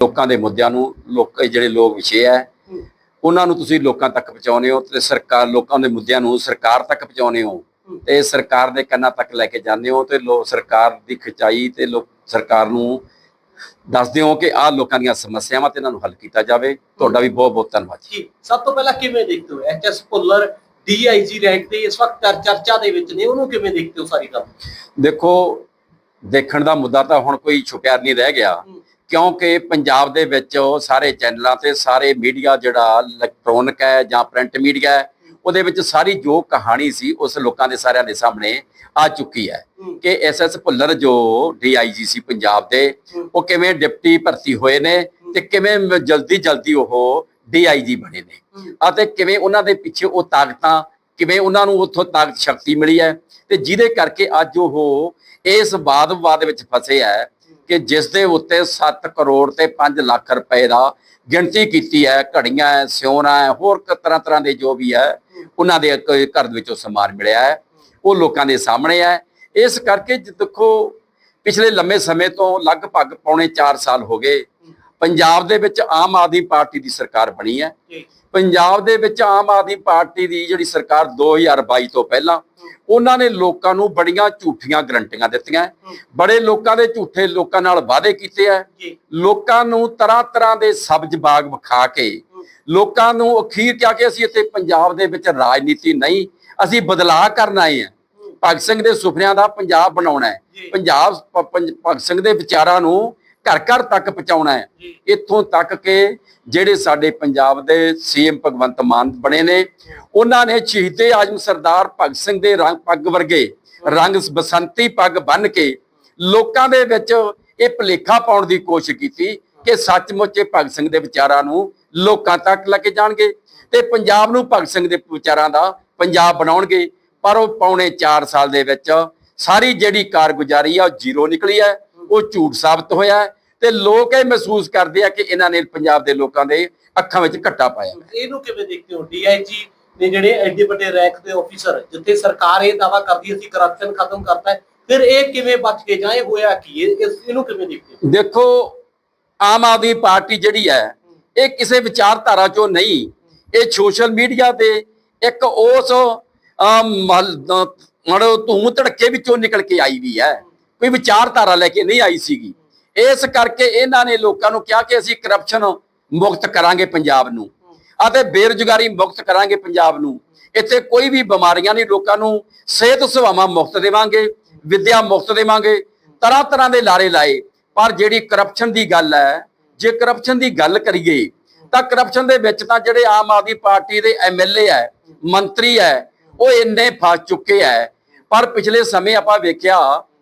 ਲੋਕਾਂ ਦੇ ਮੁੱਦਿਆਂ ਨੂੰ ਲੋਕ ਜਿਹੜੇ ਲੋਕ ਵਿਸ਼ੇ ਹੈ ਉਹਨਾਂ ਨੂੰ ਤੁਸੀਂ ਲੋਕਾਂ ਤੱਕ ਪਹੁੰਚਾਉਂਦੇ ਹੋ ਤੇ ਸਰਕਾਰ ਲੋਕਾਂ ਦੇ ਮੁੱਦਿਆਂ ਨੂੰ ਸਰਕਾਰ ਤੱਕ ਪਹੁੰਚਾਉਂਦੇ ਹੋ ਤੇ ਸਰਕਾਰ ਦੇ ਕੰਨਾਂ ਤੱਕ ਲੈ ਕੇ ਜਾਂਦੇ ਹੋ ਤੇ ਲੋਕ ਸਰਕਾਰ ਦੀ ਖਿਚਾਈ ਤੇ ਲੋਕ ਸਰਕਾਰ ਨੂੰ ਦੱਸਦੇ ਹੋ ਕਿ ਆਹ ਲੋਕਾਂ ਦੀਆਂ ਸਮੱਸਿਆਵਾਂ ਤੇ ਇਹਨਾਂ ਨੂੰ ਹੱਲ ਕੀਤਾ ਜਾਵੇ। ਤੁਹਾਡਾ ਵੀ ਬਹੁਤ ਬਹੁਤ ਧੰਨਵਾਦ ਜੀ। ਸਭ ਤੋਂ ਪਹਿਲਾਂ ਕਿਵੇਂ ਦੇਖਦੇ ਹੋ? ਐਚਐਸ ਭੁੱਲਰ ਡੀਆਈਜੀ ਰੈਂਕ ਤੇ ਇਸ ਵਕਤ ਚਰ- ਚਰਚਾ ਦੇ ਵਿੱਚ ਨੇ ਉਹਨੂੰ ਕਿਵੇਂ ਦੇਖਦੇ ਹੋ ਸਾਰੀ ਗੱਲ? ਦੇਖੋ ਦੇਖਣ ਦਾ ਮੁੱਦਾ ਤਾਂ ਹੁਣ ਕੋਈ ਛੁਪਿਆ ਨਹੀਂ ਰਹਿ ਗਿਆ। ਕਿਉਂਕਿ ਪੰਜਾਬ ਦੇ ਵਿੱਚ ਸਾਰੇ ਚੈਨਲਾਂ ਤੇ ਸਾਰੇ ਮੀਡੀਆ ਜਿਹੜਾ ਇਲੈਕਟ੍ਰੋਨਿਕ ਹੈ ਜਾਂ ਪ੍ਰਿੰਟ ਮੀਡੀਆ ਹੈ ਉਹਦੇ ਵਿੱਚ ਸਾਰੀ ਜੋ ਕਹਾਣੀ ਸੀ ਉਸ ਲੋਕਾਂ ਦੇ ਸਾਰਿਆਂ ਦੇ ਸਾਹਮਣੇ ਆ ਚੁੱਕੀ ਹੈ। ਕਿ ਐਸਐਸ ਭੁੱਲਰ ਜੋ ਡੀਆਈਜੀ ਸੀ ਪੰਜਾਬ ਦੇ ਉਹ ਕਿਵੇਂ ਡਿਪਟੀ ਭਰਤੀ ਹੋਏ ਨੇ ਤੇ ਕਿਵੇਂ ਜਲਦੀ ਜਲਦੀ ਉਹ ਡੀਆਈਜੀ ਬਣੇ ਨੇ। ਅਤੇ ਕਿਵੇਂ ਉਹਨਾਂ ਦੇ ਪਿੱਛੇ ਉਹ ਤਾਕਤਾਂ ਕਿਵੇਂ ਉਹਨਾਂ ਨੂੰ ਉੱਥੋਂ ਤਾਕਤ ਸ਼ਕਤੀ ਮਿਲੀ ਹੈ ਤੇ ਜਿਹਦੇ ਕਰਕੇ ਅੱਜ ਉਹ ਇਸ ਬਾਦ-ਬਾਦ ਵਿੱਚ ਫਸੇ ਹੈ। ਕਿ ਜਿਸ ਦੇ ਉੱਤੇ 7 ਕਰੋੜ ਤੇ 5 ਲੱਖ ਰੁਪਏ ਦਾ ਗਿਣਤੀ ਕੀਤੀ ਹੈ, ਘੜੀਆਂ ਹੈ, ਸਿਉਣਾ ਹੈ, ਹੋਰ ਤਰ੍ਹਾਂ ਤਰ੍ਹਾਂ ਦੇ ਜੋ ਵੀ ਹੈ, ਉਹਨਾਂ ਦੇ ਘਰ ਵਿੱਚੋਂ ਸਮਾਨ ਮਿਲਿਆ ਹੈ। ਉਹ ਲੋਕਾਂ ਦੇ ਸਾਹਮਣੇ ਹੈ। ਇਸ ਕਰਕੇ ਦੇਖੋ, ਪਿਛਲੇ ਲੰਮੇ ਸਮੇਂ ਤੋਂ ਲਗਭਗ ਪੌਣੇ 4 ਸਾਲ ਹੋ ਗਏ। ਪੰਜਾਬ ਦੇ ਵਿੱਚ ਆਮ ਆਦਮੀ ਪਾਰਟੀ ਦੀ ਸਰਕਾਰ ਬਣੀ ਹੈ। ਪੰਜਾਬ ਦੇ ਵਿੱਚ ਆਮ ਆਦਮੀ ਪਾਰਟੀ ਦੀ ਜਿਹੜੀ ਸਰਕਾਰ 2022 ਤੋਂ ਪਹਿਲਾਂ ਉਹਨਾਂ ਨੇ ਲੋਕਾਂ ਨੂੰ ਬੜੀਆਂ ਝੂਠੀਆਂ ਗਰੰਟੀਆਂ ਦਿੱਤੀਆਂ। ਬੜੇ ਲੋਕਾਂ ਦੇ ਝੂਠੇ ਲੋਕਾਂ ਨਾਲ ਵਾਅਦੇ ਕੀਤੇ ਆ। ਲੋਕਾਂ ਨੂੰ ਤਰ੍ਹਾਂ ਤਰ੍ਹਾਂ ਦੇ ਸਬਜ਼ ਬਾਗ ਵਿਖਾ ਕੇ ਲੋਕਾਂ ਨੂੰ ਅਖੀਰ ਕਿਹਾ ਕਿ ਅਸੀਂ ਇੱਥੇ ਪੰਜਾਬ ਦੇ ਵਿੱਚ ਰਾਜਨੀਤੀ ਨਹੀਂ ਅਸੀਂ ਬਦਲਾਅ ਕਰਨ ਆਏ ਹਾਂ। ਭਗਤ ਸਿੰਘ ਦੇ ਸੁਪਨਿਆਂ ਦਾ ਪੰਜਾਬ ਬਣਾਉਣਾ ਹੈ। ਪੰਜਾਬ ਭਗਤ ਸਿੰਘ ਦੇ ਵਿਚਾਰਾਂ ਨੂੰ ਘਰ ਘਰ ਤੱਕ ਪਹੁੰਚਾਉਣਾ ਹੈ। ਇੱਥੋਂ ਤੱਕ ਕਿ ਜਿਹੜੇ ਸਾਡੇ ਪੰਜਾਬ ਦੇ ਸੀਐਮ ਭਗਵੰਤ ਮਾਨ ਬਣੇ ਨੇ ਉਹਨਾਂ ਨੇ ਸ਼ਹੀਦੇ ਆਜਮ ਸਰਦਾਰ ਭਗਤ ਸਿੰਘ ਦੇ ਰੰਗ ਪੱਗ ਵਰਗੇ ਰੰਗ ਬਸੰਤੀ ਪੱਗ ਬੰਨ ਕੇ ਲੋਕਾਂ ਦੇ ਵਿੱਚ ਇਹ ਭੁਲੇਖਾ ਪਾਉਣ ਦੀ ਕੋਸ਼ਿਸ਼ ਕੀਤੀ ਕਿ ਸੱਚਮੁੱਚ ਇਹ ਭਗਤ ਸਿੰਘ ਦੇ ਵਿਚਾਰਾਂ ਨੂੰ ਲੋਕਾਂ ਤੱਕ ਲੈ ਕੇ ਜਾਣਗੇ ਤੇ ਪੰਜਾਬ ਨੂੰ ਭਗਤ ਸਿੰਘ ਦੇ ਵਿਚਾਰਾਂ ਦਾ ਪੰਜਾਬ ਬਣਾਉਣਗੇ। ਪਰ ਉਹ ਪੌਣੇ 4 ਸਾਲ ਦੇ ਵਿੱਚ ਸਾਰੀ ਜਿਹੜੀ ਕਾਰਗੁਜ਼ਾਰੀ ਆ ਉਹ ਜ਼ੀਰੋ ਨਿਕਲੀ ਹੈ। ਉਹ ਝੂਠ ਸਾਬਤ ਹੋਇਆ ਤੇ ਲੋਕ ਇਹ ਮਹਿਸੂਸ ਕਰਦੇ ਆ ਕਿ ਇਹਨਾਂ ਨੇ ਪੰਜਾਬ ਦੇ ਲੋਕਾਂ ਦੇ ਅੱਖਾਂ ਵਿੱਚ ਘੱਟਾ ਪਾਇਆ ਇਹਨੂੰ ਕਿਵੇਂ ਦੇਖਦੇ ਹੋ? ਡੀਆਈਜੀ ਨੇ ਜਿਹੜੇ ਐਡੇ ਵੱਡੇ ਰੈਂਕ ਦੇ ਆਫੀਸਰ ਜਿੱਥੇ ਸਰਕਾਰ ਇਹ ਦਾਵਾ ਕਰਦੀ ਅਸੀਂ ਕਰਪਸ਼ਨ ਖਤਮ ਕਰਤਾ ਫਿਰ ਇਹ ਕਿਵੇਂ ਬਚ ਕੇ ਜਾਂ ਇਹ ਹੋਇਆ ਕੀ? ਇਸ- ਇਹਨੂੰ ਕਿਵੇਂ ਦੇਖਦੇ ਦੇਖੋ ਆਮ ਆਦਮੀ ਪਾਰਟੀ ਜਿਹੜੀ ਹੈ ਇਹ ਕਿਸੇ ਵਿਚਾਰਧਾਰਾ ਚੋਂ ਨਹੀਂ ਇਹ ਸੋਸ਼ਲ ਮੀਡੀਆ ਤੇ ਇੱਕ ਉਸ ਮੜੋ ਧੂਮ ਧੜਕੇ ਵਿੱਚੋਂ ਨਿਕਲ ਕੇ ਆਈ ਵੀ ਹੈ। ਕੋਈ ਵਿਚਾਰਧਾਰਾ ਲੈ ਕੇ ਨਹੀਂ ਆਈ ਸੀਗੀ। ਇਸ ਕਰਕੇ ਇਹਨਾਂ ਨੇ ਲੋਕਾਂ ਨੂੰ ਕਿਹਾ ਕਿ ਅਸੀਂ ਕਰਪਸ਼ਨ ਮੁਕਤ ਕਰਾਂਗੇ ਪੰਜਾਬ ਨੂੰ ਅਤੇ ਬੇਰੁਜ਼ਗਾਰੀ ਮੁਕਤ ਕਰਾਂਗੇ ਪੰਜਾਬ ਨੂੰ। ਇੱਥੇ ਕੋਈ ਵੀ ਬਿਮਾਰੀਆਂ ਨਹੀਂ, ਲੋਕਾਂ ਨੂੰ ਸਿਹਤ ਸੇਵਾਵਾਂ ਮੁਕਤ ਦੇਵਾਂਗੇ, ਵਿਦਿਆ ਮੁਕਤ ਦੇਵਾਂਗੇ, ਤਰ੍ਹਾਂ ਤਰ੍ਹਾਂ ਦੇ ਲਾਰੇ ਲਾਏ। ਪਰ ਜਿਹੜੀ ਕਰਪਸ਼ਨ ਦੀ ਗੱਲ ਹੈ, ਜੇ ਕਰਪਸ਼ਨ ਦੀ ਗੱਲ ਕਰੀਏ, ਤਾਂ ਕਰਪਸ਼ਨ ਦੇ ਵਿੱਚ ਤਾਂ ਜਿਹੜੇ ਆਮ ਆਦਮੀ ਪਾਰਟੀ ਦੇ ਐਮਐਲਏ ਹੈ, ਮੰਤਰੀ ਹੈ, ਉਹ ਇੰਨੇ ਫਸ ਚੁੱਕੇ ਹੈ। ਪਰ ਪਿਛਲੇ ਸਮੇਂ ਆਪਾਂ ਵੇਖਿਆ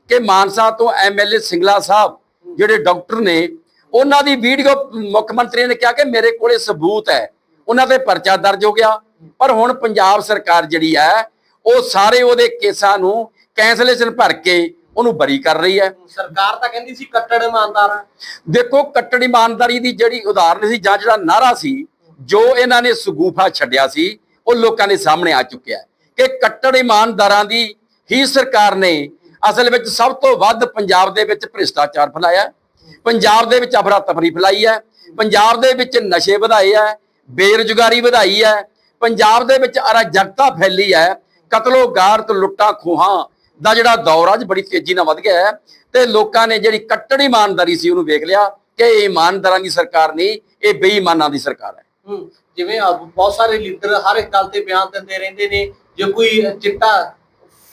ਕਿ ਮਾਨਸਾ ਤੋਂ ਐਮਐਲਏ ਸਿੰਗਲਾ ਸਾਹਿਬ ਜਿਹੜੇ ਡਾਕਟਰ ਨੇ ਉਹਨਾਂ ਦੀ ਵੀਡੀਓ ਮੁੱਖ ਮੰਤਰੀ ਨੇ ਕਿਹਾ ਕਿ ਮੇਰੇ ਕੋਲੇ ਸਬੂਤ ਹੈ। ਉਹਨਾਂ ਤੇ ਪਰਚਾ ਦਰਜ ਹੋ ਗਿਆ। ਪਰ ਹੁਣ ਪੰਜਾਬ ਸਰਕਾਰ ਜਿਹੜੀ ਹੈ ਉਹ ਸਾਰੇ ਉਹਦੇ ਕੇਸਾਂ ਨੂੰ ਕੈਂਸਲੇਸ਼ਨ ਭਰ ਕੇ ਉਹਨੂੰ ਬਰੀ ਕਰ ਰਹੀ ਹੈ। ਸਰਕਾਰ ਤਾਂ ਕਹਿੰਦੀ ਸੀ ਕੱਟੜ ਇਮਾਨਦਾਰ। ਦੇਖੋ ਕੱਟੜ ਇਮਾਨਦਾਰੀ ਦੀ ਜਿਹੜੀ ਉਦਾਹਰਨ ਸੀ ਜਾਂ ਜਿਹੜਾ ਨਾਰਾ ਸੀ ਜੋ ਇਹਨਾਂ ਨੇ ਸਗੂਫਾ ਛੱਡਿਆ ਸੀ ਉਹ ਲੋਕਾਂ ਦੇ ਸਾਹਮਣੇ ਆ ਚੁੱਕਿਆ ਕਿ ਕੱਟੜ ਇਮਾਨਦਾਰਾਂ ਦੀ ਹੀ ਸਰਕਾਰ ਨੇ ਅਸਲ ਵਿੱਚ ਸਭ ਤੋਂ ਵੱਧ ਪੰਜਾਬ ਦੇ ਵਿੱਚ ਭ੍ਰਿਸ਼ਟਾਚਾਰ ਫੈਲਾਇਆ ਪੰਜਾਬ ਦੇ ਵਿੱਚ ਅਫਰਾ ਤਫਰੀ ਫੈਲਾਈ ਹੈ। ਪੰਜਾਬ ਦੇ ਵਿੱਚ ਨਸ਼ੇ ਵਧਾਏ ਹੈ। ਬੇਰੁਜ਼ਗਾਰੀ ਵਧਾਈ ਹੈ। ਪੰਜਾਬ ਦੇ ਵਿੱਚ ਅਰਾਜਕਤਾ ਫੈਲੀ ਹੈ। ਕਤਲੋ ਗਾਰਤ ਲੁੱਟਾਂ ਖੋਹਾਂ ਦਾ ਜਿਹੜਾ ਦੌਰ ਅੱਜ ਬੜੀ ਤੇਜ਼ੀ ਨਾਲ ਵੱਧ ਗਿਆ ਹੈ ਤੇ ਲੋਕਾਂ ਨੇ ਜਿਹੜੀ ਕੱਟੜ ਇਮਾਨਦਾਰੀ ਸੀ ਉਹਨੂੰ ਵੇਖ ਲਿਆ ਕਿ ਇਹ ਇਮਾਨਦਾਰਾਂ ਦੀ ਸਰਕਾਰ ਨਹੀਂ, ਇਹ ਬੇਈਮਾਨਾਂ ਦੀ ਸਰਕਾਰ ਹੈ। ਜਿਵੇਂ ਬਹੁਤ ਸਾਰੇ ਲੀਡਰ ਹਰ ਇੱਕ ਗੱਲ ਤੇ ਬਿਆਨ ਦਿੰਦੇ ਰਹਿੰਦੇ ਨੇ, ਜੇ ਕੋਈ ਚਿੱਟਾ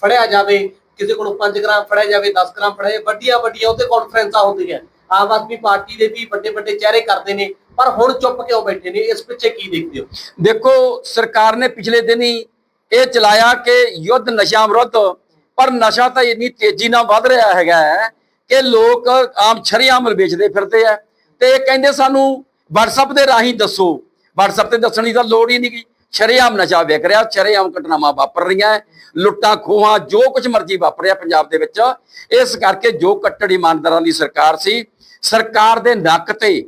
ਫੜਿਆ ਜਾਵੇ ਕਿਸੇ ਕੋਲੋਂ 5 ਗ੍ਰਾਮ ਫੜਿਆ ਜਾਵੇ 10 ਗ੍ਰਾਮ ਫੜਿਆ ਜਾਵੇ, ਵੱਡੀਆਂ ਵੱਡੀਆਂ ਉਹਤੇ ਕਾਨਫਰੰਸਾਂ ਹੁੰਦੀਆਂ। ਆਮ ਆਦਮੀ ਪਾਰਟੀ ਦੇ ਵੀ ਵੱਡੇ ਵੱਡੇ ਚਿਹਰੇ ਕਰਦੇ ਨੇ ਪਰ ਹੁਣ ਚੁੱਪ ਕਿਉਂ ਬੈਠੇ ਨੇ? ਇਸ ਪਿੱਛੇ ਕੀ ਦੇਖਦੇ ਹੋ? ਦੇਖੋ ਸਰਕਾਰ ਨੇ ਪਿਛਲੇ ਦਿਨੀ ਇਹ ਚਲਾਇਆ ਕਿ ਯੁੱਧ ਨਸ਼ਾ ਵਿਰੁੱਧ ਪਰ ਨਸ਼ਾ ਤਾਂ ਇੰਨੀ ਤੇਜ਼ੀ ਨਾਲ ਵੱਧ ਰਿਹਾ ਹੈਗਾ ਹੈ ਕਿ ਲੋਕ ਆਮ ਛਰੀਆਮ ਵੇਚਦੇ ਫਿਰਦੇ ਆ। ਤੇ ਇਹ ਕਹਿੰਦੇ ਸਾਨੂੰ WhatsApp ਦੇ ਰਾਹੀਂ ਦੱਸੋ। WhatsApp ਤੇ ਦੱਸਣ ਦੀ ਤਾਂ ਲੋੜ ਹੀ ਨਹੀਂ ਗੀ। ਸ਼ਰੇਆਮ ਨਸ਼ਾ ਵਿਕ ਰਿਹਾ, ਛਰੇਆਮ ਘਟਨਾਵਾਂ ਵਾਪਰ ਰਹੀਆਂ ਲੁੱਟਾਂ ਖੋਹਾਂ, ਜੋ ਕੁਝ ਮਰਜ਼ੀ ਵਾਪਰ ਰਿਹਾ ਪੰਜਾਬ ਦੇ ਵਿੱਚ। ਇਸ ਕਰਕੇ ਜੋ ਕੱਟੜ ਇਮਾਨਦਾਰਾਂ ਦੀ ਸਰਕਾਰ ਸੀ, ਸਰਕਾਰ ਦੇ ਨੱਕ ਤੇ,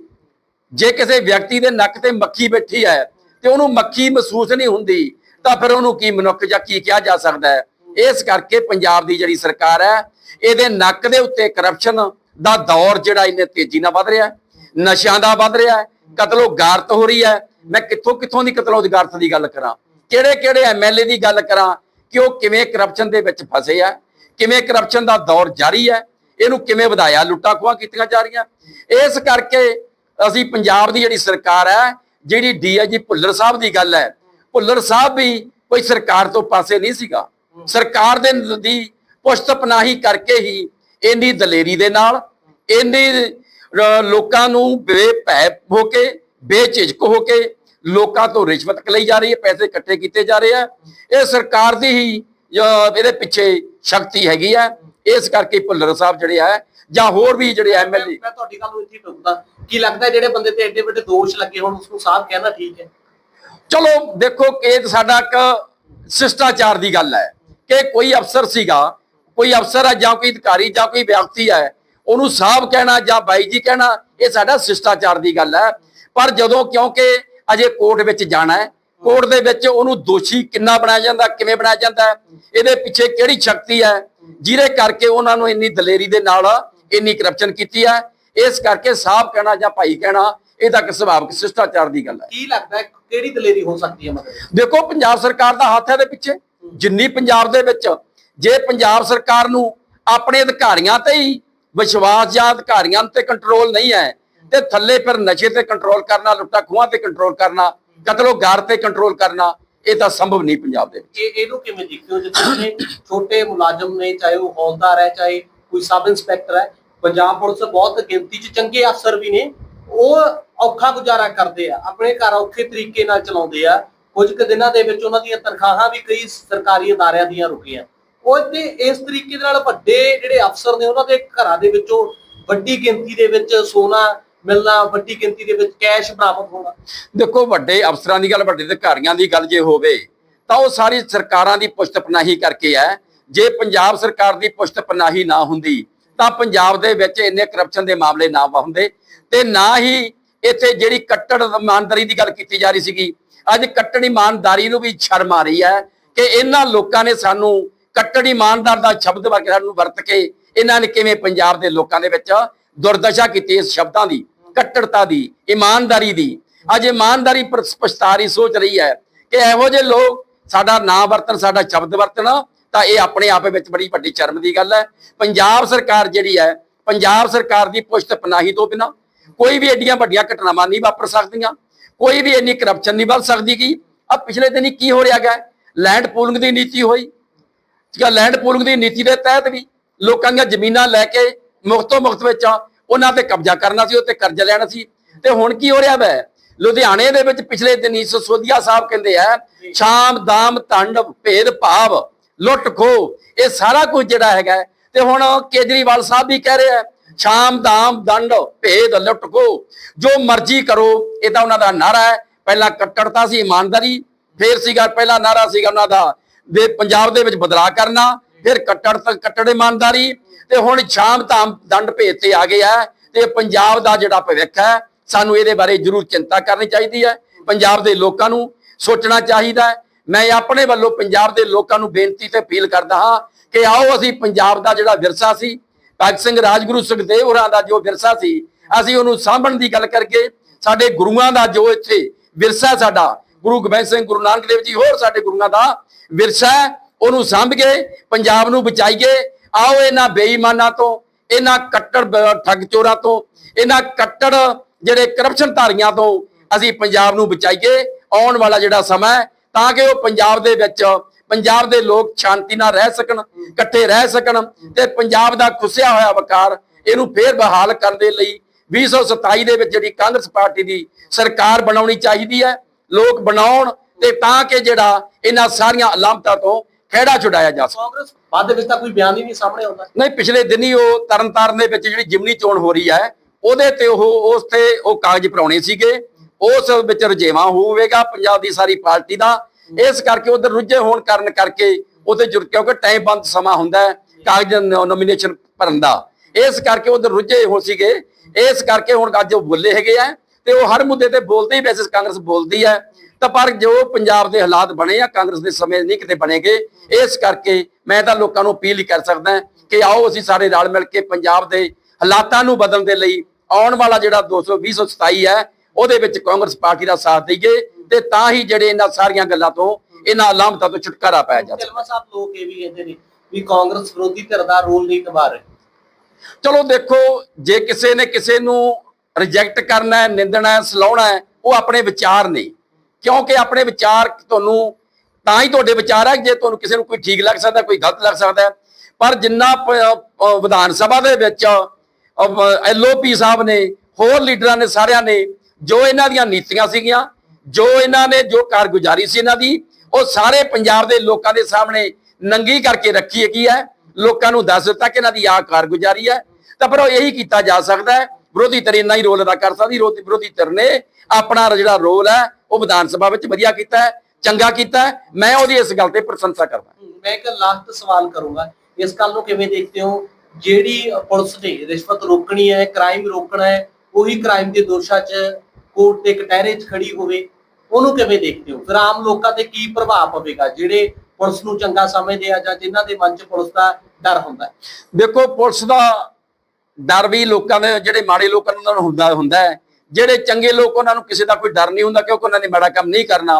ਜੇ ਕਿਸੇ ਵਿਅਕਤੀ ਦੇ ਨੱਕ ਤੇ ਮੱਖੀ ਬੈਠੀ ਹੈ ਤੇ ਉਹਨੂੰ ਮੱਖੀ ਮਹਿਸੂਸ ਨਹੀਂ ਹੁੰਦੀ, ਤਾਂ ਫਿਰ ਉਹਨੂੰ ਕੀ ਮਨੁੱਖ ਜਾਂ ਕੀ ਕਿਹਾ ਜਾ ਸਕਦਾ ਹੈ ਇਸ ਕਰਕੇ ਪੰਜਾਬ ਦੀ ਜਿਹੜੀ ਸਰਕਾਰ ਹੈ ਇਹਦੇ ਨੱਕ ਦੇ ਉੱਤੇ ਕਰਪਸ਼ਨ ਦਾ ਦੌਰ ਜਿਹੜਾ ਇਹਨੇ ਤੇਜ਼ੀ ਨਾਲ ਵੱਧ ਰਿਹਾ ਨਸ਼ਿਆਂ ਦਾ ਵੱਧ ਰਿਹਾ ਕਤਲੋ ਗਾਰਤ ਹੋ ਰਹੀ ਹੈ ਮੈਂ ਕਿੱਥੋਂ ਕਿੱਥੋਂ ਦੀ ਕਤਲੋ ਗਾਰਤ ਦੀ ਗੱਲ ਕਰਾਂ? ਕਿਹੜੇ ਕਿਹੜੇ ਐਮਐਲਏ ਦੀ ਗੱਲ ਕਰਾਂ ਕਿ ਉਹ ਕਿਵੇਂ ਕਰਪਸ਼ਨ ਦੇ ਵਿੱਚ ਫਸੇ ਆ? ਕਿਵੇਂ ਕਰਪਸ਼ਨ ਦਾ ਦੌਰ ਜਾਰੀ ਹੈ ਇਹਨੂੰ ਕਿਵੇਂ ਵਧਾਇਆ? ਲੁੱਟਾਂ ਖੋਹਾਂ ਕੀਤੀਆਂ ਜਾ ਰਹੀਆਂ? ਇਸ ਕਰਕੇ ਅਸੀਂ ਪੰਜਾਬ ਦੀ ਜਿਹੜੀ ਸਰਕਾਰ ਹੈ, ਜਿਹੜੀ ਡੀਆਈਜੀ ਭੁੱਲਰ ਸਾਹਿਬ ਦੀ ਗੱਲ ਹੈ, ਭੁੱਲਰ ਸਾਹਿਬ ਵੀ ਕੋਈ ਸਰਕਾਰ ਤੋਂ ਪਾਸੇ ਨਹੀਂ ਸੀਗਾ। ਸਰਕਾਰ ਦੇ ਦੀ ਪੁਸ਼ਤ ਪਨਾਹੀ ਕਰਕੇ ਹੀ ਇੰਨੀ ਦਲੇਰੀ ਦੇ ਨਾਲ ਇੰਨੀ ਲੋਕਾਂ ਨੂੰ ਬੇਭੈ, ਹੋ ਕੇ, ਬੇਝਿਜਕ ਹੋ ਕੇ ਲੋਕਾਂ ਤੋਂ ਰਿਸ਼ਵਤ ਲਈ ਜਾ ਰਹੀ ਹੈ ਪੈਸੇ ਇਕੱਠੇ ਕੀਤੇ ਜਾ ਰਹੇ ਆ ਇਹ ਸਰਕਾਰ ਦੀ ਹੀ ਇਹਦੇ ਪਿੱਛੇ ਸ਼ਕਤੀ ਹੈਗੀ ਹੈ। ਇਸ ਕਰਕੇ ਭੁੱਲਰ ਸਾਹਿਬ ਜਿਹੜੇ ਆ ਜਾਂ ਹੋਰ ਵੀ ਜਿਹੜੇ ਐਮਐਲਏ ਮੈਂ ਤੁਹਾਡੀ ਗੱਲ ਨੂੰ ਇੱਥੇ ਟੁੱਟਦਾ ਕੀ ਲੱਗਦਾ ਜਿਹੜੇ ਬੰਦੇ ਤੇ ਐਡੇ ਵੱਡੇ ਦੋਸ਼ ਲੱਗੇ ਹੁਣ ਉਸ ਨੂੰ ਸਾਫ਼ ਕਹਿਣਾ ਠੀਕ ਹੈ? ਚਲੋ ਦੇਖੋ ਕਿ ਸਾਡਾ ਇੱਕ ਸ਼ਿਸ਼ਟਾਚਾਰ ਦੀ ਗੱਲ ਹੈ ਕਿ ਕੋਈ ਅਫਸਰ ਸੀਗਾ ਕੋਈ ਅਫਸਰ ਹੈ ਜਾਂ ਕੋਈ ਅਧਿਕਾਰੀ ਜਾਂ ਕੋਈ ਵਿਅਕਤੀ ਹੈ ਉਹਨੂੰ ਸਾਹਿਬ ਕਹਿਣਾ ਜਾਂ ਬਾਈ ਜੀ ਕਹਿਣਾ ਇਹ ਸਾਡਾ ਸ਼ਿਸ਼ਟਾਚਾਰ ਦੀ ਗੱਲ ਹੈ। ਪਰ ਜਦੋਂ ਕਿਉਂਕਿ ਅਜੇ ਕੋਰਟ ਵਿੱਚ ਜਾਣਾ ਹੈ। ਕੋਰਟ ਦੇ ਵਿੱਚ ਉਹਨੂੰ ਦੋਸ਼ੀ ਕਿੰਨਾ ਬਣਾਇਆ ਜਾਂਦਾ ਕਿਵੇਂ ਬਣਾਇਆ ਜਾਂਦਾ ਇਹਦੇ ਪਿੱਛੇ ਕਿਹੜੀ ਸ਼ਕਤੀ ਹੈ ਜਿਹਦੇ ਕਰਕੇ ਉਹਨਾਂ ਨੂੰ ਇੰਨੀ ਦਲੇਰੀ ਦੇ ਨਾਲ ਇੰਨੀ ਕਰਪਸ਼ਨ ਕੀਤੀ ਹੈ। ਇਸ ਕਰਕੇ ਸਾਹਿਬ ਕਹਿਣਾ ਜਾਂ ਭਾਈ ਕਹਿਣਾ ਇਹ ਤਾਂ ਇੱਕ ਸੁਭਾਵਿਕ ਸ਼ਿਸ਼ਟਾਚਾਰ ਦੀ ਗੱਲ ਹੈ। ਕੀ ਲੱਗਦਾ ਹੈ ਕਿਹੜੀ ਦਲੇਰੀ ਹੋ ਸਕਦੀ ਹੈ ਮਤਲਬ? ਦੇਖੋ ਪੰਜਾਬ ਸਰਕਾਰ ਦਾ ਹੱਥ ਹੈ ਇਹਦੇ ਪਿੱਛੇ। ਜਿੰਨੀ ਪੰਜਾਬ ਦੇ ਵਿੱਚ ਜੇ ਪੰਜਾਬ ਸਰਕਾਰ ਨੂੰ ਆਪਣੇ ਅਧਿਕਾਰੀਆਂ ਤੇ ਹੀ ਵਿਸ਼ਵਾਸ ਜਾਂ ਅਧਿਕਾਰੀਆਂ ਤੇ ਕੰਟਰੋਲ ਨਹੀਂ ਹੈ ਤੇ ਥੱਲੇ ਫਿਰ ਨਸ਼ੇ ਤੇ ਕੰਟਰੋਲ ਕਰਨਾ, ਲੁੱਟਾ ਖੂਹਾਂ ਤੇ ਕੰਟਰੋਲ ਕਰਨਾ, ਕਤਲੋ ਗਾਰ ਤੇ ਕੰਟਰੋਲ ਕਰਨਾ, ਇਹ ਤਾਂ ਸੰਭਵ ਨਹੀਂ ਪੰਜਾਬ ਦੇ ਵਿੱਚ। ਇਹ ਇਹਨੂੰ ਕਿਵੇਂ ਦੇਖਦੇ ਜਿੱਥੇ ਛੋਟੇ ਮੁਲਾਜ਼ਮ ਨੇ, ਚਾਹੇ ਉਹ ਹੌਲਦਾਰ ਹੈ, ਚਾਹੇ ਕੋਈ ਸਬ ਇੰਸਪੈਕਟਰ ਹੈ, ਪੰਜਾਬ ਪੁਲਿਸ ਬਹੁਤ ਗਿਣਤੀ 'ਚ ਚੰਗੇ ਅਫਸਰ ਵੀ ਨੇ। ਉਹ ਔਖਾ ਗੁਜ਼ਾਰਾ ਕਰਦੇ ਆ, ਆਪਣੇ ਘਰ ਔਖੇ ਤਰੀਕੇ ਨਾਲ ਚਲਾਉਂਦੇ ਆ। ਕੁਝ ਕੁ ਦਿਨਾਂ ਦੇ ਵਿੱਚ ਉਹਨਾਂ ਦੀਆਂ ਤਨਖਾਹਾਂ ਵੀ ਕਈ ਸਰਕਾਰੀ ਅਦਾਰਿਆਂ ਦੀਆਂ ਰੁਕੀਆਂ। ਉਹ ਤੇ ਇਸ ਤਰੀਕੇ ਦੇ ਨਾਲ ਵੱਡੇ ਜਿਹੜੇ ਅਫਸਰ ਨੇ, ਉਹਨਾਂ ਦੇ ਘਰਾਂ ਦੇ ਵਿੱਚੋਂ ਵੱਡੀ ਗਿਣਤੀ ਦੇ ਵਿੱਚ ਸੋਨਾ ਮਿਲਣਾ, ਵੱਡੀ ਗਿਣਤੀ ਦੇ ਵਿੱਚ ਕੈਸ਼ ਬਰਾਮਦ ਹੋਣਾ। ਦੇਖੋ, ਵੱਡੇ ਅਫਸਰਾਂ ਦੀ ਗੱਲ, ਵੱਡੇ ਅਧਿਕਾਰੀਆਂ ਦੀ ਗੱਲ ਜੇ ਹੋਵੇ, ਤਾਂ ਉਹ ਸਾਰੀ ਸਰਕਾਰਾਂ ਦੀ ਪੁਸ਼ਤ ਕਰਕੇ ਹੈ। ਜੇ ਪੰਜਾਬ ਸਰਕਾਰ ਦੀ ਪੁਸ਼ਤ ਨਾ ਹੁੰਦੀ, ਤਾਂ ਪੰਜਾਬ ਦੇ ਵਿੱਚ ਇੰਨੇ ਕਰਪਸ਼ਨ ਦੇ ਮਾਮਲੇ ਨਾ ਹੁੰਦੇ। ਤੇ ਨਾ ਹੀ ਇੱਥੇ ਜਿਹੜੀ ਕੱਟੜ ਇਮਾਨਦਾਰੀ ਦੀ ਗੱਲ ਕੀਤੀ ਜਾ ਰਹੀ ਸੀਗੀ, ਅੱਜ ਕੱਟੜ ਇਮਾਨਦਾਰੀ ਨੂੰ ਵੀ ਸ਼ਰਮ ਆ ਰਹੀ ਹੈ ਕਿ ਇਹਨਾਂ ਲੋਕਾਂ ਨੇ ਸਾਨੂੰ ਕੱਟੜ ਇਮਾਨਦਾਰ ਦਾ ਸ਼ਬਦ ਵਰਗੇ ਸਾਨੂੰ ਵਰਤ ਕੇ ਇਹਨਾਂ ਨੇ ਕਿਵੇਂ ਪੰਜਾਬ ਦੇ ਲੋਕਾਂ ਦੇ ਵਿੱਚ ਦੁਰਦਸ਼ਾ ਕੀਤੀ ਇਸ ਸ਼ਬਦਾਂ ਦੀ, ਕੱਟੜਤਾ ਦੀ, ਇਮਾਨਦਾਰੀ ਦੀ। ਅੱਜ ਇਮਾਨਦਾਰੀ ਪਰ ਪਛਤਾਰੀ ਸੋਚ ਰਹੀ ਹੈ ਕਿ ਇਹੋ ਜਿਹੇ ਲੋਕ ਸਾਡਾ ਨਾਂ ਵਰਤਨ ਸਾਡਾ ਸ਼ਬਦ ਵਰਤਣ, ਤਾਂ ਇਹ ਆਪਣੇ ਆਪ ਵਿੱਚ ਬੜੀ ਵੱਡੀ ਸ਼ਰਮ ਦੀ ਗੱਲ ਹੈ। ਪੰਜਾਬ ਸਰਕਾਰ ਜਿਹੜੀ ਹੈ, ਪੰਜਾਬ ਸਰਕਾਰ ਦੀ ਪੁਸ਼ਤ ਪਨਾਹੀ ਤੋਂ ਬਿਨਾ ਕੋਈ ਵੀ ਏਡੀਆਂ ਵੱਡੀਆਂ ਘਟਨਾਵਾਂ ਨਹੀਂ ਵਾਪਰ ਸਕਦੀਆਂ। ਕੋਈ ਵੀ ਇੰਨੀ ਕਰਪਸ਼ਨ ਨਹੀਂ ਵੱਧ ਸਕਦੀ ਕਿ ਆ ਪਿਛਲੇ ਦਿਨੀ ਕੀ ਹੋ ਰਿਹਾ ਹੈ ਲੈਂਡ ਪੂਲਿੰਗ ਦੀ ਨੀਤੀ ਹੋਈ ਜਾਂ ਲੈਂਡ ਪੂਲਿੰਗ ਦੀ ਨੀਤੀ ਦੇ ਤਹਿਤ ਵੀ ਲੋਕਾਂ ਦੀਆਂ ਜ਼ਮੀਨਾਂ ਲੈ ਕੇ ਮੁਫਤੋਂ ਮੁਫਤ ਵਿੱਚ ਉਹਨਾਂ ਤੇ ਕਬਜ਼ਾ ਕਰਨਾ ਸੀ ਉੱਤੇ ਕਰਜ਼ਾ ਲੈਣਾ ਸੀ। ਤੇ ਹੁਣ ਕੀ ਹੋ ਰਿਹਾ ਵੈ? ਲੁਧਿਆਣੇ ਦੇ ਵਿੱਚ ਪਿਛਲੇ ਦਿਨੀ ਸਸੋਦੀਆ ਸਾਹਿਬ ਕਹਿੰਦੇ ਆ ਸ਼ਾਮ ਦਾਮ ਤੰਡ ਭੇਦ ਭਾਵ ਲੁੱਟ ਖੋ ਇਹ ਸਾਰਾ ਕੁਝ ਜਿਹੜਾ ਹੈਗਾ ਤੇ ਹੁਣ ਕੇਜਰੀਵਾਲ ਸਾਹਿਬ ਵੀ ਕਹਿ ਰਿਹਾ ਸ਼ਾਮ ਦਾਮ ਦੰਡ ਭੇਦ ਲੁੱਟ ਖੋ ਜੋ ਮਰਜ਼ੀ ਕਰੋ ਇਹ ਤਾਂ ਉਹਨਾਂ ਦਾ ਨਾਰਾ ਹੈ। ਪਹਿਲਾਂ ਕੱਟੜਤਾ ਸੀ ਇਮਾਨਦਾਰੀ ਫੇਰ ਸੀਗਾ ਪਹਿਲਾ ਨਾਰਾ ਸੀਗਾ ਉਹਨਾਂ ਦਾ ਦੇ ਪੰਜਾਬ ਦੇ ਵਿੱਚ ਬਦਲਾਅ ਕਰਨਾ ਫਿਰ ਕੱਟੜ ਤੱਕ ਕੱਟੜ ਇਮਾਨਦਾਰੀ ਤੇ ਹੁਣ ਸ਼ਾਮ ਧਾਮ ਦੰਡ ਭੇਦ ਤੇ ਆ ਗਿਆ ਤੇ ਪੰਜਾਬ ਦਾ ਜਿਹੜਾ ਭਵਿੱਖ ਹੈ ਸਾਨੂੰ ਇਹਦੇ ਬਾਰੇ ਜ਼ਰੂਰ ਚਿੰਤਾ ਕਰਨੀ ਚਾਹੀਦੀ ਹੈ ਪੰਜਾਬ ਦੇ ਲੋਕਾਂ ਨੂੰ ਸੋਚਣਾ ਚਾਹੀਦਾ ਮੈਂ ਆਪਣੇ ਵੱਲੋਂ ਪੰਜਾਬ ਦੇ ਲੋਕਾਂ ਨੂੰ ਬੇਨਤੀ ਤੇ ਅਪੀਲ ਕਰਦਾ ਹਾਂ ਕਿ ਆਓ ਅਸੀਂ ਪੰਜਾਬ ਦਾ ਜਿਹੜਾ ਵਿਰਸਾ ਸੀ ਭਗਤ ਸਿੰਘ ਰਾਜਗੁਰੂ ਸੁਖਦੇਵ ਹੋਰਾਂ ਦਾ ਜੋ ਵਿਰਸਾ ਸੀ ਅਸੀਂ ਉਹਨੂੰ ਸਾਂਭਣ ਦੀ ਗੱਲ ਕਰਕੇ ਸਾਡੇ ਗੁਰੂਆਂ ਦਾ ਜੋ ਇੱਥੇ ਵਿਰਸਾ ਸਾਡਾ ਗੁਰੂ ਗੋਬਿੰਦ ਸਿੰਘ ਗੁਰੂ ਨਾਨਕ ਦੇਵ ਜੀ ਹੋਰ ਸਾਡੇ ਗੁਰੂਆਂ ਦਾ ਵਿਰਸਾ ਹੈ, ਉਹਨੂੰ ਸਾਂਭ ਕੇ ਪੰਜਾਬ ਨੂੰ ਬਚਾਈਏ ਆਓ ਇਹਨਾਂ ਬੇਈਮਾਨਾਂ ਤੋਂ, ਇਹਨਾਂ ਕੱਟੜ ਠੱਗ ਚੋਰਾਂ ਤੋਂ, ਇਹਨਾਂ ਕੱਟੜ ਜਿਹੜੇ ਕਰਪਸ਼ਨ ਧਾਰੀਆਂ ਤੋਂ ਅਸੀਂ ਪੰਜਾਬ ਨੂੰ ਬਚਾਈਏ ਆਉਣ ਵਾਲਾ ਜਿਹੜਾ ਸਮਾਂ ਹੈ, ਤਾਂ ਕਿ ਉਹ ਪੰਜਾਬ ਦੇ ਵਿੱਚ, ਪੰਜਾਬ ਦੇ ਲੋਕ ਸ਼ਾਂਤੀ ਨਾਲ ਰਹਿ ਸਕਣ, ਇਕੱਠੇ ਰਹਿ ਸਕਣ ਤੇ ਪੰਜਾਬ ਦਾ ਖੁੱਸਿਆ ਹੋਇਆ ਵਕਾਰ ਇਹਨੂੰ ਫੇਰ ਬਹਾਲ ਕਰਨ ਦੇ ਲਈ 2027 ਦੇ ਵਿੱਚ ਜਿਹੜੀ ਕਾਂਗਰਸ ਪਾਰਟੀ ਦੀ ਸਰਕਾਰ ਬਣਾਉਣੀ ਚਾਹੀਦੀ ਹੈ। ਲੋਕ ਬਣਾਉਣ ਤੇ ਤਾਂ ਕਿ ਜਿਹੜਾ ਇਹਨਾਂ ਸਾਰੀਆਂ ਅਲਾਮਤਾਂ ਤੋਂ ਖਿਹੜਾ ਛੁਡਾਇਆ ਜਾ ਸਕੇ ਕਾਂਗਰਸ ਬਾਅਦ ਦੇ ਵਿੱਚ ਤਾਂ ਕੋਈ ਬਿਆਨ ਹੀ ਨਹੀਂ ਸਾਹਮਣੇ ਆਉਂਦਾ। ਨਹੀਂ ਪਿਛਲੇ ਦਿਨੀ ਉਹ ਤਰਨਤਾਰਨ ਦੇ ਵਿੱਚ ਜਿਹੜੀ ਜਿਮਨੀ ਚੋਣ ਹੋ ਰਹੀ ਹੈ ਉਹਦੇ ਤੇ ਉਹ ਉਸ ਤੇ ਉਹ ਕਾਗਜ਼ ਭਰਾਉਣੇ ਸੀਗੇ। ਉਸ ਵਿੱਚ ਰਜੇਵਾ ਹੋਵੇਗਾ ਪੰਜਾਬ ਦੀ ਸਾਰੀ ਪਾਰਟੀ ਦਾ। ਇਸ ਕਰਕੇ ਉਧਰ ਰੁੱਝੇ ਹੋਣ ਕਾਰਨ ਕਰਕੇ ਉਹਦੇ ਜੁਰ ਕਿਉਂਕਿ ਟਾਈਮ ਬੰਦ ਸਮਾਂ ਹੁੰਦਾ ਹੈ ਕਾਗਜ਼ ਨੋਮੀਨੇਸ਼ਨ ਭਰਨ ਦਾ। ਇਸ ਕਰਕੇ ਉਧਰ ਰੁੱਝੇ ਹੋ ਸੀਗੇ। ਇਸ ਕਰਕੇ ਹੁਣ ਅੱਜ ਉਹ ਬੋਲੇ ਹੈਗੇ ਆ ਤੇ ਉਹ ਹਰ ਮੁੱਦੇ ਤੇ ਬੋਲਦੇ ਹੀ ਵੈਸੇ ਕਾਂਗਰਸ ਬੋਲਦੀ ਹੈ। ਤਾਂ ਪਰ ਜੋ ਪੰਜਾਬ ਦੇ ਹਾਲਾਤ ਬਣੇ ਆ ਕਾਂਗਰਸ ਦੇ ਸਮੇਂ ਨਹੀਂ ਕਿਤੇ ਬਣੇਗੇ ਇਸ ਕਰਕੇ ਮੈਂ ਤਾਂ ਲੋਕਾਂ ਨੂੰ ਅਪੀਲ ਹੀ ਕਰ ਸਕਦਾ ਕਿ ਆਓ ਅਸੀਂ ਸਾਰੇ ਰਲ ਮਿਲ ਕੇ ਪੰਜਾਬ ਦੇ ਹਾਲਾਤਾਂ ਨੂੰ ਬਦਲਣ ਦੇ ਲਈ ਆਉਣ ਵਾਲਾ ਜਿਹੜਾ 220 ਹੈ ਉਹਦੇ ਵਿੱਚ ਕਾਂਗਰਸ ਪਾਰਟੀ ਦਾ ਸਾਥ ਦੇਈਏ ਤੇ ਤਾਂ ਹੀ ਜਿਹੜੇ ਇਹਨਾਂ ਸਾਰੀਆਂ ਗੱਲਾਂ ਤੋਂ ਇਹਨਾਂ ਅਲਾਮਤਾਂ ਤੋਂ ਛੁਟਕਾਰਾ ਪਾਇਆ ਜਾ ਸਕਦਾ ਸਾਹਿਬ ਲੋਕ ਇਹ ਵੀ ਕਹਿੰਦੇ ਨੇ ਵੀ ਕਾਂਗਰਸ ਵਿਰੋਧੀ ਧਿਰ ਦਾ ਰੋਲ ਨਹੀਂ ਨਿਭਾ ਰਹੇ। ਚਲੋ ਦੇਖੋ ਜੇ ਕਿਸੇ ਨੇ ਕਿਸੇ ਨੂੰ ਰਿਜੈਕਟ ਕਰਨਾ ਹੈ ਨਿੰਦਣਾ ਹੈ ਸਲਾਉਣਾ ਹੈ ਉਹ ਆਪਣੇ ਵਿਚਾਰ ਨੇ। ਕਿਉਂਕਿ ਆਪਣੇ ਵਿਚਾਰ ਤੁਹਾਨੂੰ ਤਾਂ ਹੀ ਤੁਹਾਡੇ ਵਿਚਾਰ ਹੈ ਜੇ ਤੁਹਾਨੂੰ ਕਿਸੇ ਨੂੰ ਕੋਈ ਠੀਕ ਲੱਗ ਸਕਦਾ, ਕੋਈ ਗਲਤ ਲੱਗ ਸਕਦਾ ਪਰ ਜਿੰਨਾ ਵਿਧਾਨ ਸਭਾ ਦੇ ਵਿੱਚ ਐਲਓਪੀ ਸਾਹਿਬ ਨੇ, ਹੋਰ ਲੀਡਰਾਂ ਨੇ ਸਾਰਿਆਂ ਨੇ, ਜੋ ਇਹਨਾਂ ਦੀਆਂ ਨੀਤੀਆਂ ਸੀਗੀਆਂ, ਜੋ ਇਹਨਾਂ ਨੇ ਜੋ ਕਾਰਗੁਜ਼ਾਰੀ ਸੀ ਇਹਨਾਂ ਦੀ, ਉਹ ਸਾਰੇ ਪੰਜਾਬ ਦੇ ਲੋਕਾਂ ਦੇ ਸਾਹਮਣੇ ਨੰਗੀ ਕਰਕੇ ਰੱਖੀ ਹੈਗੀ ਹੈ? ਲੋਕਾਂ ਨੂੰ ਦੱਸ ਦਿੱਤਾ ਕਿ ਇਹਨਾਂ ਦੀ ਆਹ ਕਾਰਗੁਜ਼ਾਰੀ ਹੈ। ਤਾਂ ਪਰ ਉਹ ਇਹੀ ਕੀਤਾ ਜਾ ਸਕਦਾ ਹੈ ਵਿਰੋਧੀ ਧਿਰ ਇੰਨਾ ਹੀ ਰੋਲ ਅਦਾ ਕਰ ਸਕਦੀ ਵਿਰੋਧੀ ਵਿਰੋਧੀ ਧਿਰ ਨੇ ਆਪਣਾ ਜਿਹੜਾ ਰੋਲ ਹੈ ਉਹ ਵਿਧਾਨ ਸਭਾ ਵਿੱਚ ਵਧੀਆ ਕੀਤਾ ਹੈ ਚੰਗਾ ਕੀਤਾ ਹੈ। ਮੈਂ ਉਹਦੀ ਇਸ ਗੱਲ ਤੇ ਪ੍ਰਸ਼ੰਸਾ ਕਰਦਾ। ਮੈਂ ਇੱਕ ਲਾਸਟ ਸਵਾਲ ਕਰੂੰਗਾ। ਇਸ ਗੱਲ ਨੂੰ ਕਿਵੇਂ ਦੇਖਦੇ ਹੋ? ਜਿਹੜੀ ਪੁਲਿਸ ਨੇ ਰਿਸ਼ਵਤ ਰੋਕਣੀ ਹੈ ਕ੍ਰਾਈਮ ਰੋਕਣਾ ਹੈ ਉਹੀ ਕ੍ਰਾਈਮ ਦੇ ਦੋਸ਼ਾਂ 'ਚ ਕੋਰਟ ਦੇ ਕਟਹਿਰੇ 'ਚ ਖੜੀ ਹੋਵੇ ਉਹਨੂੰ ਕਿਵੇਂ ਦੇਖਦੇ ਹੋ? ਫਿਰ ਆਮ ਲੋਕਾਂ ਤੇ ਕੀ ਪ੍ਰਭਾਵ ਪਵੇਗਾ? ਜਿਹੜੇ ਪੁਲਿਸ ਨੂੰ ਚੰਗਾ ਸਮਝਦੇ ਆ ਜਾਂ ਜਿਨ੍ਹਾਂ ਦੇ ਮਨ 'ਚ ਪੁਲਿਸ ਦਾ ਡਰ ਹੁੰਦਾ ਦੇਖੋ ਪੁਲਿਸ ਦਾ ਡਰ ਵੀ ਲੋਕਾਂ ਦੇ, ਜਿਹੜੇ ਮਾੜੇ ਲੋਕਾਂ ਨੂੰ ਉਹਨਾਂ ਨੂੰ ਹੁੰਦਾ ਹੁੰਦਾ ਹੈ। ਜਿਹੜੇ ਚੰਗੇ ਲੋਕ, ਉਹਨਾਂ ਨੂੰ ਕਿਸੇ ਦਾ ਕੋਈ ਡਰ ਨਹੀਂ ਹੁੰਦਾ, ਕਿਉਂਕਿ ਉਹਨਾਂ ਨੇ ਮਾੜਾ ਕੰਮ ਨਹੀਂ ਕਰਨਾ।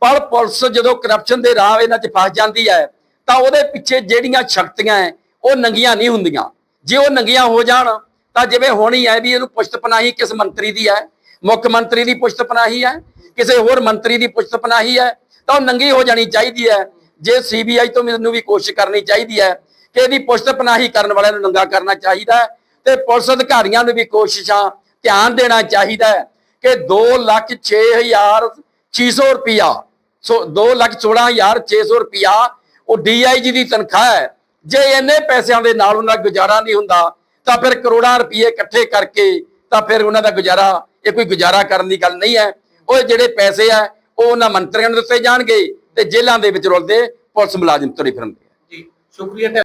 ਪਰ ਪੁਲਿਸ ਜਦੋਂ ਕਰਪਸ਼ਨ ਦੇ ਰਾਹ ਇਹਨਾਂ 'ਚ ਫਸ ਜਾਂਦੀ ਹੈ, ਤਾਂ ਉਹਦੇ ਪਿੱਛੇ ਜਿਹੜੀਆਂ ਸ਼ਕਤੀਆਂ ਹੈ, ਉਹ ਨੰਗੀਆਂ ਨਹੀਂ ਹੁੰਦੀਆਂ। ਜੇ ਉਹ ਨੰਗੀਆਂ ਹੋ ਜਾਣ, ਤਾਂ ਜਿਵੇਂ ਹੋਣੀ ਹੈ ਵੀ ਇਹਨੂੰ ਪੁਸ਼ਤਪਨਾਹੀ ਕਿਸ ਮੰਤਰੀ ਦੀ ਹੈ, ਮੁੱਖ ਮੰਤਰੀ ਦੀ ਪੁਸ਼ਤਪਨਾਹੀ ਹੈ, ਕਿਸੇ ਹੋਰ ਮੰਤਰੀ ਦੀ ਪੁਸ਼ਤਪਨਾਹੀ ਹੈ, ਤਾਂ ਉਹ ਨੰਗੀ ਹੋ ਜਾਣੀ ਚਾਹੀਦੀ ਹੈ। ਜੇ ਸੀਬੀਆਈ ਤੋਂ ਮੈਨੂੰ ਵੀ ਕੋਸ਼ਿਸ਼ ਕਰਨੀ ਚਾਹੀਦੀ ਹੈ ਕਿ ਇਹਦੀ ਪੁਸ਼ਤਪਨਾਹੀ ਕਰਨ ਵਾਲਿਆਂ ਨੂੰ ਨੰਗਾ ਕਰਨਾ ਚਾਹੀਦਾ ਹੈ ਤੇ ਪੁਲਿਸ ਅਧਿਕਾਰੀਆਂ ਨੂੰ ਵੀ ਕੋਸ਼ਿਸ਼ਾਂ ਧਿਆਨ ਦੇਣਾ ਚਾਹੀਦਾ ਹੈ ਕਿ 2 ਲੱਖ 6600 ਰੁਪਿਆ ਸੋ 2 ਲੱਖ 16600 ਰੁਪਿਆ ਉਹ ਡੀਆਈਜੀ ਦੀ ਤਨਖਾਹ ਹੈ। ਜੇ ਇੰਨੇ ਪੈਸਿਆਂ ਦੇ ਨਾਲ ਉਹਨਾਂ ਦਾ ਗੁਜ਼ਾਰਾ ਨਹੀਂ ਹੁੰਦਾ, ਤਾਂ ਫਿਰ ਕਰੋੜਾਂ ਰੁਪਏ ਇਕੱਠੇ ਕਰਕੇ ਤਾਂ ਫਿਰ ਉਹਨਾਂ ਦਾ ਗੁਜ਼ਾਰਾ, ਇਹ ਕੋਈ ਗੁਜ਼ਾਰਾ ਕਰਨ ਦੀ ਗੱਲ ਨਹੀਂ ਹੈ। ਉਹ ਜਿਹੜੇ ਪੈਸੇ ਆ ਉਹ ਉਹਨਾਂ ਮੰਤਰੀਆਂ ਨੂੰ ਦਿੱਤੇ ਜਾਣਗੇ ਤੇ ਜੇਲ੍ਹਾਂ ਦੇ ਵਿੱਚ ਰੁਲਦੇ ਪੁਲਿਸ ਮੁਲਾਜ਼ਮ ਤੁਰੇ ਫਿਰਨਗੇ। ਜੀ, ਸ਼ੁਕਰੀਆ